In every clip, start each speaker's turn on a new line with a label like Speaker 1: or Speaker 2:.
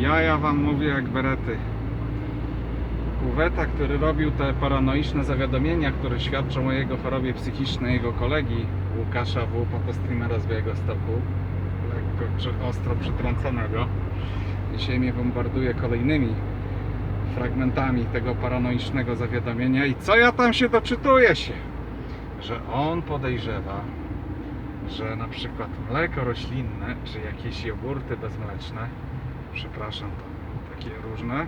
Speaker 1: ja, ja wam mówię jak berety. Kuweta, który robił te paranoiczne zawiadomienia, które świadczą o jego chorobie psychicznej, jego kolegi Łukasza W. Fotostreamera z Białegostoku, lekko czy ostro przytrąconego. Dzisiaj mnie bombarduje kolejnymi fragmentami tego paranoicznego zawiadomienia i co ja tam się doczytuję się? Że on podejrzewa, że na przykład mleko roślinne, czy jakieś jogurty bezmleczne, przepraszam, to takie różne,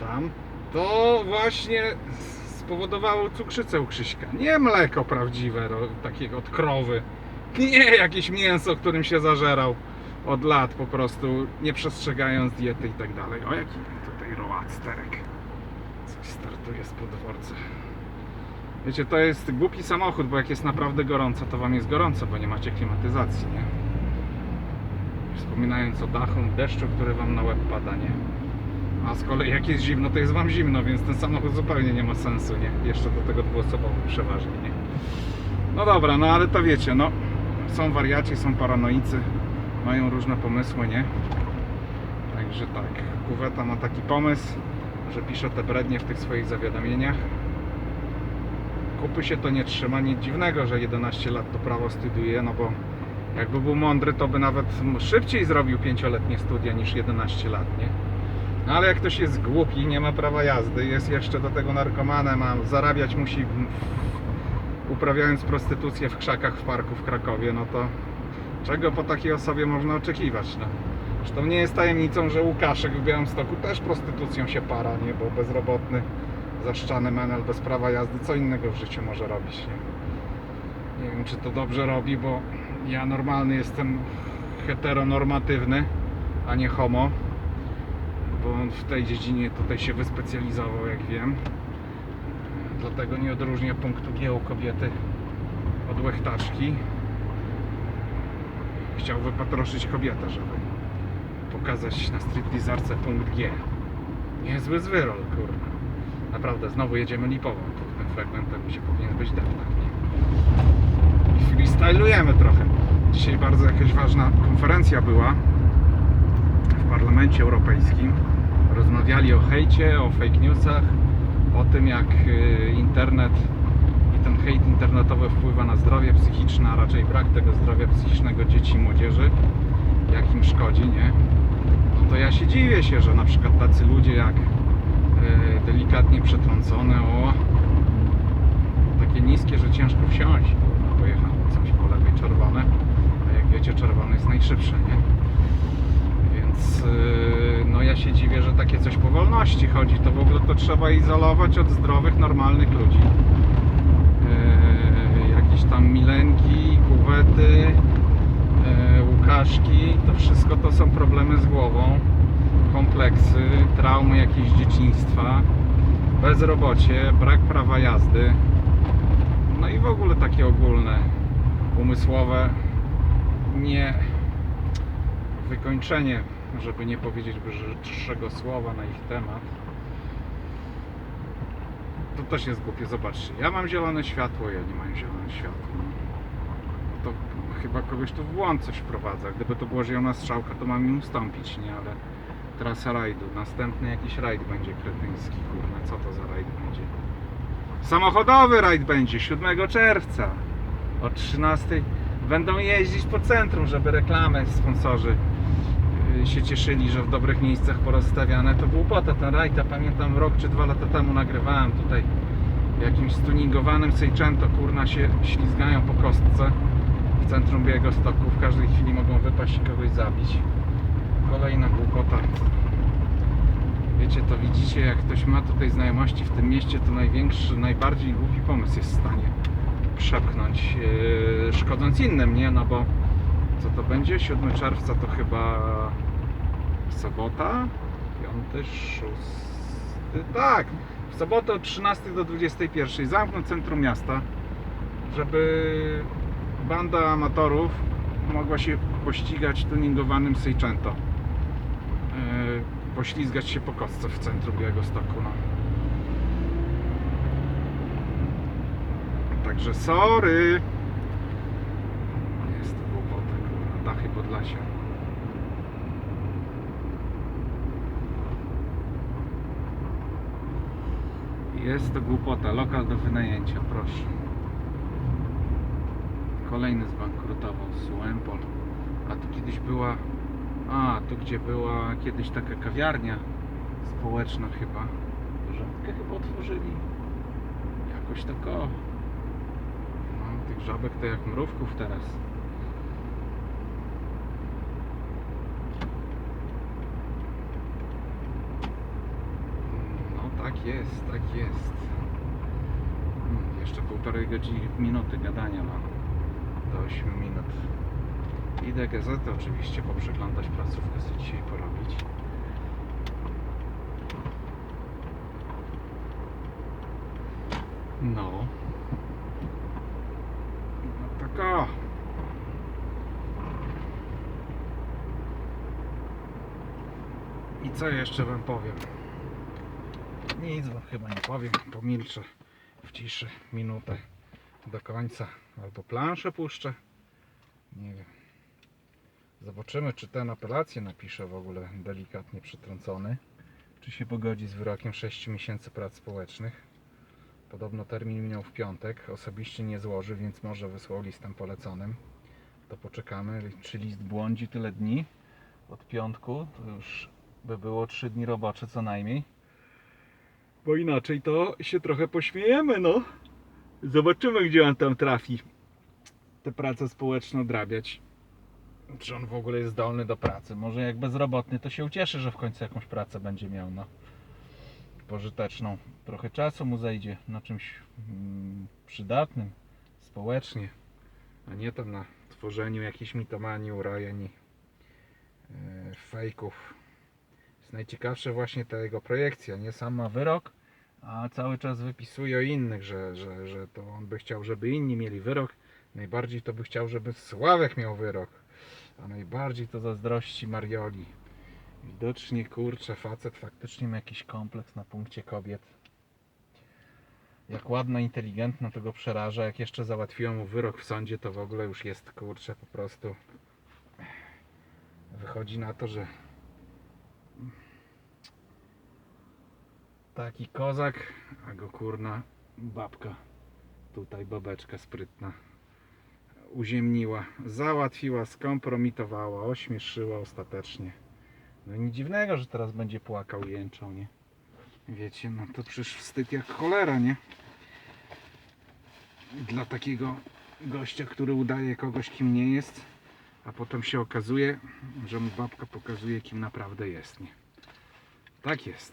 Speaker 1: tam, to właśnie spowodowało cukrzycę u Krzyśka. Nie mleko prawdziwe, ro- takie od krowy, nie jakieś mięso, którym się zażerał od lat po prostu, nie przestrzegając diety i tak dalej. O jaki tutaj roadsterek. Coś startuje z podworca. Wiecie, to jest głupi samochód, bo jak jest naprawdę gorąco, to wam jest gorąco, bo nie macie klimatyzacji, nie? Wspominając o dachu, deszczu, który wam na łeb pada, nie? A z kolei jak jest zimno, to jest wam zimno, więc ten samochód zupełnie nie ma sensu, nie? Jeszcze do tego dwuosobowy przeważnie, nie? No dobra, no ale to wiecie, no są wariaci, są paranoicy, mają różne pomysły, nie? Także tak, Kuweta ma taki pomysł, że pisze te brednie w tych swoich zawiadomieniach. Kupy się to nie trzyma, nic dziwnego, że 11 lat to prawo studiuje, no bo jakby był mądry, to by nawet szybciej zrobił 5-letnie studia niż 11 lat, nie? No ale jak ktoś jest głupi, nie ma prawa jazdy, jest jeszcze do tego narkomanem, a zarabiać musi uprawiając prostytucję w krzakach w parku w Krakowie, no to czego po takiej osobie można oczekiwać, no? Zresztą nie jest tajemnicą, że Łukaszek w Białymstoku też prostytucją się para, nie? Bo bezrobotny, zaszczany menel bez prawa jazdy, co innego w życiu może robić, nie? Nie wiem, czy to dobrze robi, bo ja normalny jestem heteronormatywny, a nie homo, bo on w tej dziedzinie tutaj się wyspecjalizował, jak wiem. Dlatego nie odróżnia punktu G u kobiety od łechtaczki. Chciał wypatroszyć kobietę, żeby pokazać na stripteaserce punkt G. Niezły zwyrol, kurwa. Naprawdę, znowu jedziemy lipową. Ten fragmentem gdzie powinien być deptak, nie? I freestylujemy trochę. Dzisiaj bardzo jakaś ważna konferencja była w Parlamencie Europejskim. Rozmawiali o hejcie, o fake newsach, o tym jak y, internet i ten hejt internetowy wpływa na zdrowie psychiczne, a raczej brak tego zdrowia psychicznego dzieci i młodzieży, jak im szkodzi, nie? No to ja się dziwię się, że na przykład tacy ludzie jak delikatnie przetrącone, o takie niskie, że ciężko wsiąść. Pojechało coś po lewej czerwone, a jak wiecie czerwone jest najszybsze, nie? Więc yy, no ja się dziwię, że takie coś po wolności chodzi. To w ogóle to trzeba izolować od zdrowych, normalnych ludzi. Yy, jakieś tam milenki, kuwety, łukaszki, to wszystko to są problemy z głową, traumy jakieś dzieciństwa, bezrobocie, brak prawa jazdy. No i w ogóle takie ogólne, umysłowe, nie wykończenie, żeby nie powiedzieć brzydszego słowa na ich temat. To też jest głupie, zobaczcie. Ja mam zielone światło, ja nie mam zielone światło. To chyba kogoś tu w błąd coś wprowadza. Gdyby to była zielona strzałka, to mam im ustąpić, nie? Ale trasa rajdu. Następny jakiś rajd będzie kretyński, kurna. Co to za rajd będzie? Samochodowy rajd będzie 7 czerwca o 13 będą jeździć po centrum, żeby reklamy sponsorzy yy, się cieszyli, że w dobrych miejscach porozstawiane. To głupota ten rajd. Ja pamiętam rok czy dwa lata temu nagrywałem tutaj jakimś stuningowanym Seicento, kurna się ślizgają po kostce w centrum Białegostoku. W każdej chwili mogą wypaść i kogoś zabić. Kolejna głupota. Wiecie, to widzicie, jak ktoś ma tutaj znajomości w tym mieście, to największy, najbardziej głupi pomysł jest w stanie przepchnąć, yy, szkodząc innym, nie? No bo co to będzie? 7 czerwca to chyba sobota? 5, 6. Tak, w sobotę od 13 do 21 zamknąć centrum miasta, żeby banda amatorów mogła się pościgać tuningowanym Seicento poślizgać się po kostce w centrum Białegostoku. No. Także sorry. Jest to głupota, kurwa. Dachy Podlasia. Jest to głupota. Lokal do wynajęcia, proszę. Kolejny zbankrutował, Suempol. A tu kiedyś była a tu gdzie była kiedyś taka kawiarnia społeczna chyba. Żabkę chyba otworzyli. Jakoś tak o. No, tych żabek to jak mrówków teraz. No tak jest, tak jest. Hmm, Jeszcze półtorej godziny, minuty gadania mam. Do 8 minut. Idę gazetę oczywiście poprzeglądać placówkę, co dzisiaj porobić. No. No tak o. I co jeszcze wam powiem? Nic wam chyba nie powiem, pomilczę w ciszy minutę do końca. Albo planszę puszczę. Nie wiem. Zobaczymy, czy ten apelację napisze w ogóle delikatnie przytrącony. Czy się pogodzi z wyrokiem 6 miesięcy prac społecznych. Podobno termin minął w piątek. Osobiście nie złoży, więc może wysłał listem poleconym. To poczekamy. Czy list błądzi tyle dni od piątku? To już by było 3 dni robocze co najmniej. Bo inaczej to się trochę pośmiejemy, no. Zobaczymy, gdzie on tam trafi. Te prace społeczne odrabiać. Czy on w ogóle jest zdolny do pracy? Może jak bezrobotny, to się ucieszy, że w końcu jakąś pracę będzie miał, no. Pożyteczną. Trochę czasu mu zejdzie na czymś mm, przydatnym, społecznie, a nie tam na tworzeniu jakichś mitomanii, urojeń i e, fejków. Jest najciekawsze właśnie ta jego projekcja, nie sam ma wyrok, a cały czas wypisuje o innych, że, że, że to on by chciał, żeby inni mieli wyrok. Najbardziej to by chciał, żeby Sławek miał wyrok. A najbardziej to zazdrości Marioli. Widocznie kurczę, facet faktycznie ma jakiś kompleks na punkcie kobiet. Jak ładna, inteligentna, to go przeraża. Jak jeszcze załatwiło mu wyrok w sądzie, to w ogóle już jest kurczę po prostu. Wychodzi na to, że taki kozak, a go kurna babka, tutaj babeczka sprytna, uziemniła, załatwiła, skompromitowała, ośmieszyła ostatecznie. No nic dziwnego, że teraz będzie płakał jęczał, nie? Wiecie, no to przecież wstyd jak cholera, nie? Dla takiego gościa, który udaje kogoś, kim nie jest, a potem się okazuje, że mu babka pokazuje, kim naprawdę jest, nie? Tak jest.